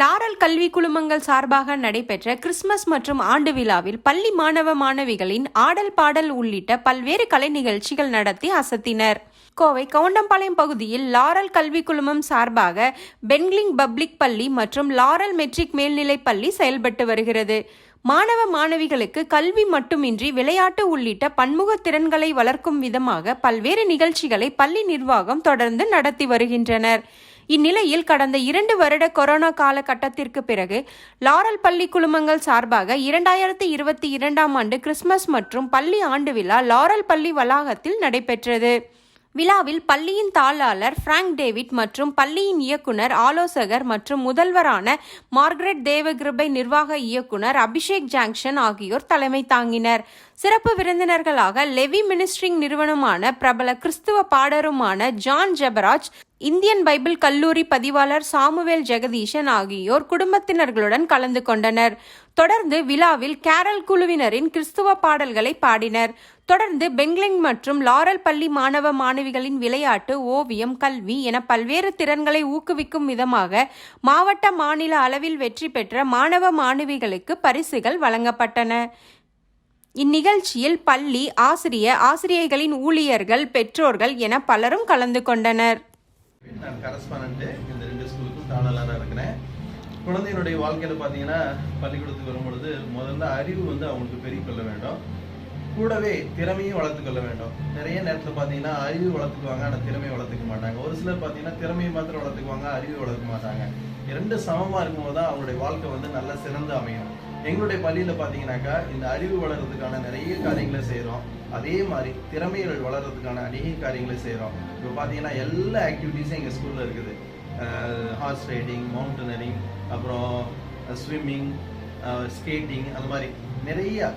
Laurel கல்வி குழுமங்கள் சார்பாக நடைபெற்ற கிறிஸ்துமஸ் மற்றும் ஆண்டு விழாவில் பள்ளி மாணவ மாணவிகளின் ஆடல் பாடல் உள்ளிட்ட பல்வேறு கலை நிகழ்ச்சிகள் நடத்தி அசத்தினர். கோவை கவுண்டம்பாளையம் பகுதியில் லாரல் கல்வி குழுமம் சார்பாக பென்க்லிங் பப்ளிக் பள்ளி மற்றும் லாரல் மெட்ரிக் மேல்நிலைப் பள்ளி செயல்பட்டு வருகிறது. மாணவ மாணவிகளுக்கு கல்வி மட்டுமின்றி விளையாட்டு உள்ளிட்ட பன்முக திறன்களை வளர்க்கும் விதமாக பல்வேறு நிகழ்ச்சிகளை பள்ளி நிர்வாகம் தொடர்ந்து நடத்தி வருகின்றனர். இந்நிலையில் கடந்த இரண்டு வருட கொரோனா காலகட்டத்திற்கு பிறகு லாரல் பள்ளி குழுமங்கள் சார்பாக இரண்டாயிரத்தி இருபத்தி இரண்டாம் ஆண்டு கிறிஸ்துமஸ் மற்றும் பள்ளி ஆண்டு விழா லாரல் பள்ளி வளாகத்தில் நடைபெற்றது. விழாவில் பள்ளியின் தாளாளர் பிராங்க் டேவிட் மற்றும் பள்ளியின் இயக்குனர் ஆலோசகர் மற்றும் முதல்வரான மார்கரெட் தேவகிருபை நிர்வாக இயக்குனர் அபிஷேக் ஜாங்ஷன் ஆகியோர் தலைமை தாங்கினர். சிறப்பு விருந்தினர்களாக லெவி மினிஸ்ட்ரிங் நிறுவனமான பிரபல கிறிஸ்துவ பாடருமான ஜான் ஜெபராஜ் இந்தியன் பைபிள் கல்லூரி பதிவாளர் சாமுவேல் ஜெகதீஷன் ஆகியோர் குடும்பத்தினர்களுடன் கலந்து கொண்டனர். தொடர்ந்து விழாவில் கேரல் குழுவினரின் கிறிஸ்துவ பாடல்களை பாடினர். தொடர்ந்து பெங்லிங் மற்றும் லாரல் பள்ளி மாணவ மாணவிகளின் விளையாட்டு ஓவியம் கல்வி என பல்வேறு திறன்களை ஊக்குவிக்கும் விதமாக மாவட்ட மாநில அளவில் வெற்றி பெற்ற மாணவ மாணவிகளுக்கு பரிசுகள் வழங்கப்பட்டன. இந்நிகழ்ச்சியில் பள்ளி ஆசிரிய ஆசிரியைகளின் ஊழியர்கள் பெற்றோர்கள் என பலரும் கலந்து கொண்டனர். நான் கரஸ்பாண்ட் இந்த ரெண்டு ஸ்கூலுக்கும் தாளலாக இருக்கிறேன். குழந்தையினுடைய வாழ்க்கையில் பார்த்தீங்கன்னா பள்ளிக்கூடத்துக்கு வரும்பொழுது முதல்ல அறிவு வந்து அவங்களுக்கு பெருகிக் கொள்ள வேண்டும். கூடவே திறமையும் வளர்த்துக்கொள்ள வேண்டும். நிறைய நேரத்தில் பார்த்தீங்கன்னா அறிவு வளர்த்துக்குவாங்க ஆனால் திறமையை வளர்த்துக்க மாட்டாங்க. ஒரு சிலர் பார்த்தீங்கன்னா திறமையை மாத்திரம் வளர்த்துக்குவாங்க அறிவு வளர்க்க மாட்டாங்க. இரண்டு சமமாக இருக்கும்போது தான் அவங்களுடைய வாழ்க்கை வந்து நல்லா சிறந்து அமையும். எங்களுடைய பள்ளியில் பார்த்தீங்கன்னாக்கா இந்த அறிவு வளர்கிறதுக்கான நிறைய காரியங்களை செய்கிறோம் அதே மாதிரி திறமைகள் வளர்றதுக்கான அநேக காரியங்களை செய்கிறோம் இப்போ பார்த்தீங்கன்னா எல்லா ஆக்டிவிட்டீஸும் எங்கள் ஸ்கூலில் இருக்குது. ஹார்ஸ் ரைடிங் மவுண்டனரிங் அப்புறம் ஸ்விம்மிங் ஸ்கேட்டிங் அந்த மாதிரி நிறைய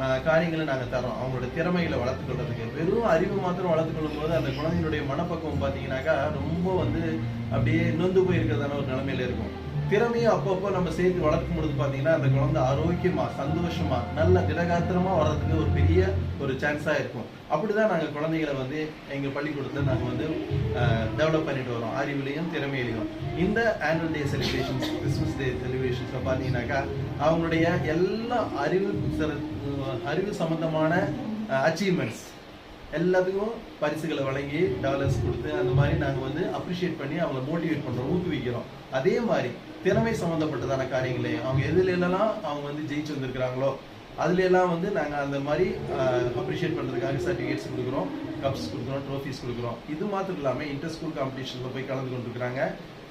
காரியங்களை நாங்கள் தரோம் அவங்களோட திறமைகளை வளர்த்துக்கொள்றதுக்கு வெறும் அறிவு மாத்திரம் வளர்த்து கொள்ளும் போது அந்த குழந்தையினுடைய மனப்பக்குவம் பார்த்தீங்கன்னாக்கா ரொம்ப வந்து அப்படியே நொந்து போயிருக்கிறதான ஒரு நிலைமையில இருக்கும். திறமையும் அப்பப்போ நம்ம சேர்த்து வளர்க்கும் பொழுது பார்த்தீங்கன்னா அந்த குழந்தை ஆரோக்கியமா சந்தோஷமா நல்ல திடகாத்திரமா வர்றதுக்கு ஒரு பெரிய ஒரு சான்ஸா இருக்கும். அப்படிதான் நாங்கள் குழந்தைகளை வந்து எங்கள் பள்ளிக்கூடத்தில் நாங்கள் வந்து டெவலப் பண்ணிட்டு வரோம். அறிவுலையும் திறமையிலையும். இந்த annual day celebrations Christmas day செலிப்ரேஷன்ஸில் பார்த்தீங்கன்னாக்கா அவங்களுடைய எல்லா அறிவு அறிவு சம்பந்தமான அச்சீவ்மெண்ட்ஸ் எல்லாத்துக்கும் பரிசுகளை வழங்கி டாலர்ஸ் கொடுத்து அந்த மாதிரி நாங்கள் வந்து அப்ரிஷியேட் பண்ணி அவங்களை மோட்டிவேட் பண்ணுறோம் ஊக்குவிக்கிறோம். அதே மாதிரி திறமை சம்மந்தப்பட்டதான காரியங்களையும் அவங்க எதுல எல்லாம் அவங்க வந்து ஜெயிச்சு வந்திருக்கிறாங்களோ அதுல எல்லாம் வந்து நாங்கள் அந்த மாதிரி அப்ரிஷியேட் பண்ணுறதுக்காக சர்டிஃபிகேட்ஸ் கொடுக்குறோம் கப்ஸ் கொடுக்குறோம் ட்ரோஃபீஸ் கொடுக்குறோம். இது மாத்திரம் இல்லாமல் இன்டர் ஸ்கூல் காம்படிஷனில் போய் கலந்து கொண்டிருக்கிறாங்க.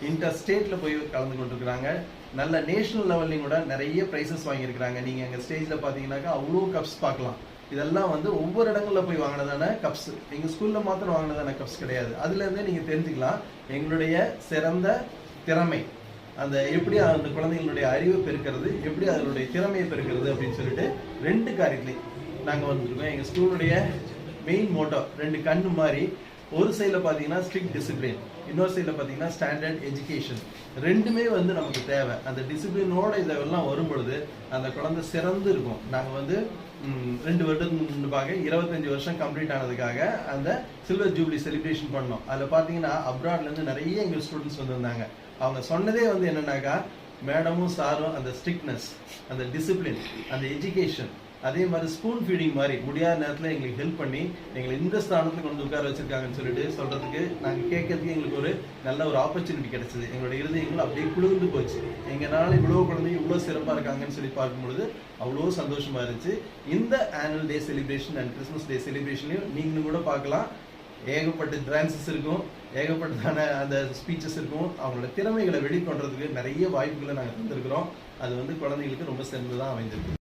இன்டர் ஸ்டேட்டில் போய் கலந்து கொண்டிருக்கிறாங்க. நல்ல நேஷனல் லெவல்லையும் கூட நிறைய ப்ரைஸஸ் வாங்கியிருக்கிறாங்க. நீங்கள் எங்கள் ஸ்டேஜில் பார்த்தீங்கன்னாக்கா அவ்வளோ கப்ஸ் பார்க்கலாம். இதெல்லாம் வந்து ஒவ்வொரு இடங்களில் போய் வாங்கினதான கப்ஸ் எங்கள் ஸ்கூலில் மாத்திரம் வாங்கினதான கப்ஸ் கிடையாது. அதுலேருந்தே நீங்கள் தெரிஞ்சுக்கலாம் எங்களுடைய சிறந்த திறமை. அந்த எப்படி அந்த குழந்தைங்களுடைய அறிவை பெருக்கிறது எப்படி அதனுடைய திறமையை பெருக்கிறது அப்படின்னு சொல்லிட்டு ரெண்டு காரியத்துலையும் நாங்கள் வந்துருக்கோம். எங்கள் ஸ்கூலுடைய மெயின் மோட்டோ ரெண்டு கண்ணு மாதிரி ஒரு சைடில் பார்த்தீங்கன்னா ஸ்ட்ரிக்ட் டிசிப்ளின் இன்னொரு சைடில் பார்த்தீங்கன்னா ஸ்டாண்டர்ட் எஜுகேஷன் ரெண்டுமே வந்து நமக்கு தேவை. அந்த டிசிப்ளினோட இதெல்லாம் வரும் பொழுது அந்த குழந்தை சிறந்து இருக்கும். நாங்கள் வந்து ரெண்டு வருடத்துக்கு முன்பாக இருபத்தஞ்சு வருஷம் கம்ப்ளீட் ஆனதுக்காக அந்த சில்வர் ஜூப்ளி செலிப்ரேஷன் பண்ணோம். அதில் பார்த்தீங்கன்னா அப்ராட்லேருந்து நிறைய எங்கள் ஸ்டூடெண்ட்ஸ் வந்திருந்தாங்க. அவங்க சொன்னதே வந்து என்னன்னாக்கா மேடமும் சாரும் அந்த ஸ்ட்ரிக்ட்னஸ் அந்த டிசிப்ளின் அந்த எஜுகேஷன் அதே மாதிரி ஸ்பூன் ஃபீடிங் மாதிரி முடியாத நேரத்தில் எங்களுக்கு ஹெல்ப் பண்ணி எங்களை இந்த ஸ்தானத்தில் கொண்டு உட்கார வச்சுருக்காங்கன்னு சொல்லிட்டு சொல்கிறதுக்கு நாங்கள் கேட்கறதுக்கு எங்களுக்கு ஒரு நல்ல ஒரு ஆப்பர்ச்சுனிட்டி கிடைச்சிது. எங்களோட இருதயங்கள் அப்படியே குளிர்ந்து போச்சு. எங்களால் இவ்வளோ குழந்தைங்க இவ்வளோ சிறப்பாக இருக்காங்கன்னு சொல்லி பார்க்கும்பொழுது அவ்வளோ சந்தோஷமாக இருந்துச்சு. இந்த annual day celebration and Christmas day செலிப்ரேஷன்லையும் நீங்களும் கூட பார்க்கலாம். ஏகப்பட்ட டான்சஸ் இருக்கும். ஏகப்பட்டதான அந்த ஸ்பீச்சஸ் இருக்கும். அவங்களோட திறமைகளை வெளிக்கொண்டதுக்கு நிறைய வாய்ப்புகளை நாங்கள் தந்திருக்கிறோம். அது வந்து குழந்தைங்களுக்கு ரொம்ப சிறந்ததாக அமைந்திருக்கு.